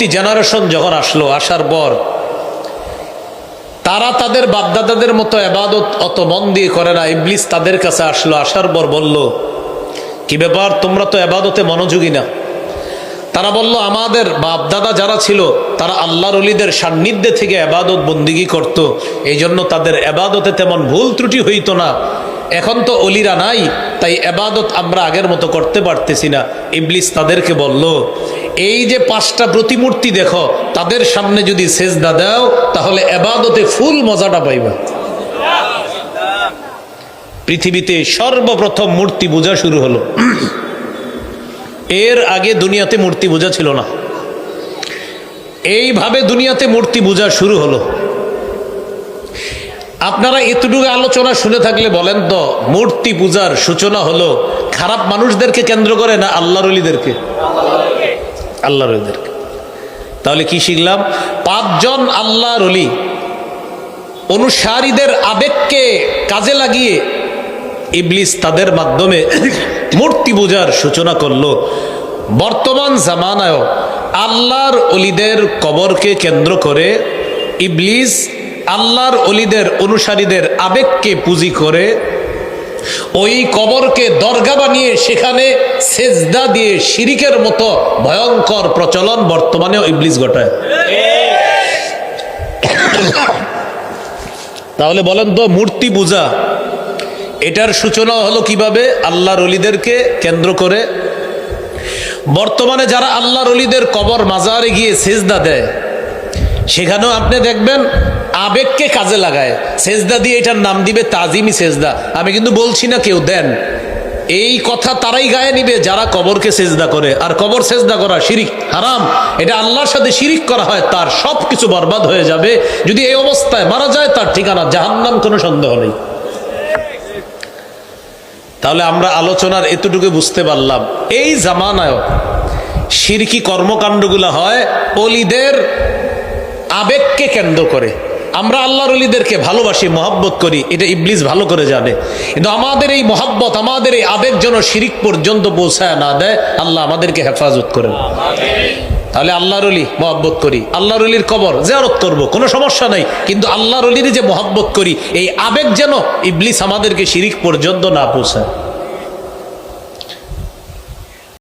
পরবর্তী জেনারেশন যখন আসলো, আসার পর, তারা তাদের বাপদাদাদের মতো এবাদত অত মন দিয়ে করে না, ইবলিস তাদের কাছে আসলো, আসার পর বলল, কি ব্যাপার, তোমরা তো এবাদতে মনোযোগী না? তারা বলল, আমাদের বাপদাদা যারা ছিল, তারা আল্লাহর অলিদের সান্নিধ্যে থেকে এবাদত বন্দিগি করত। এই জন্য তাদের এবাদতে তেমন ভুল ত্রুটি হইতো না। এখন তো অলিরা নাই, তাই এবাদত আমরা আগের মতো করতে পারতেছি না। ইবলিস তাদেরকে বলল, এই যে পাঁচটা প্রতিমূর্তি দেখো, তাদের সামনে যদি সেজদা দাও, তাহলে এবাদতে ফুল মজাটা পাইবা। পৃথিবীতে সর্বপ্রথম মূর্তি বোঝা শুরু হলো। এর আগে দুনিয়াতে মূর্তি বোঝা ছিল না। এইভাবে দুনিয়াতে মূর্তি বোঝা শুরু হলো। আপনারা এতটুকু আলোচনা শুনে থাকলে বলেন তো, মূর্তি পূজার সূচনা হলো খারাপ মানুষদেরকে কেন্দ্র করে না আল্লাহর অলিদেরকে? আল্লাহর অলিদেরকে। তাহলে কি শিখলাম? পাঁচজন আল্লাহর অলি, অনুসারীদের আবেগকে কাজে লাগিয়ে ইবলিস তাদের মাধ্যমে মূর্তি পূজার সূচনা করল। বর্তমান জামানায়ও আল্লাহর অলিদের কবরকে কেন্দ্র করে ইবলিস আল্লাহর অলিদের অনুসারীদের আবেগকে পুঁজি করে ওই কবরকে দরগা বানিয়ে সেখানে সেজদা দিয়ে শিরিকের মতো ভয়ঙ্কর প্রচলন বর্তমানেও ইবলিস ঘটায়। তাহলে বলেন তো, মূর্তি পূজা, এটার সূচনা হলো কীভাবে? আল্লাহর অলিদেরকে কেন্দ্র করে। বর্তমানে যারা আল্লাহর অলিদের কবর মাজারে গিয়ে সেজদা দেয় সেখানেও আপনি দেখবেন আবেগকে কাজে লাগায়। সেজদা দিয়ে এটার নাম দিবে তাজিমি সেজদা। আমি কিন্তু বলছি না কেউ, দেন। এই কথা তারাই গায়ে নিবে যারা কবরকে সেজদা করে। আর কবর সেজদা করা শিরিক, হারাম। এটা আল্লাহর সাথে শিরিক করা হয়, তার সব কিছু বরবাদ হয়ে যাবে। যদি এই অবস্থায় মারা যায়, তার ঠিকানা জাহান্নাম, কোনো সন্দেহ নেই। তাহলে আমরা আলোচনার এতটুকু বুঝতে পারলাম। এই জামানায় শিরকি কর্মকাণ্ডগুলো হয়, অলিদের আবেগকে কেন্দ্র করে। আমরা আল্লাহর অলিদেরকে ভালোবাসি, মহাব্বত করি, এটা ইবলিস ভালো করে জানে। কিন্তু আমাদের এই মহাব্বত, আমাদের এই আবেগ যেন শিরিক পর্যন্ত পৌঁছায় না দেয়, আল্লাহ আমাদেরকে হেফাজত করেন। তাহলে আল্লাহর অলি মহাব্বত করি। আল্লাহর অলির কবর জেয়ারত করব, কোনো সমস্যা নাই। কিন্তু আল্লাহর অলির যে মহাব্বত করি, এই আবেগ যেন ইবলিস আমাদেরকে শিরিক পর্যন্ত না পৌঁছায়।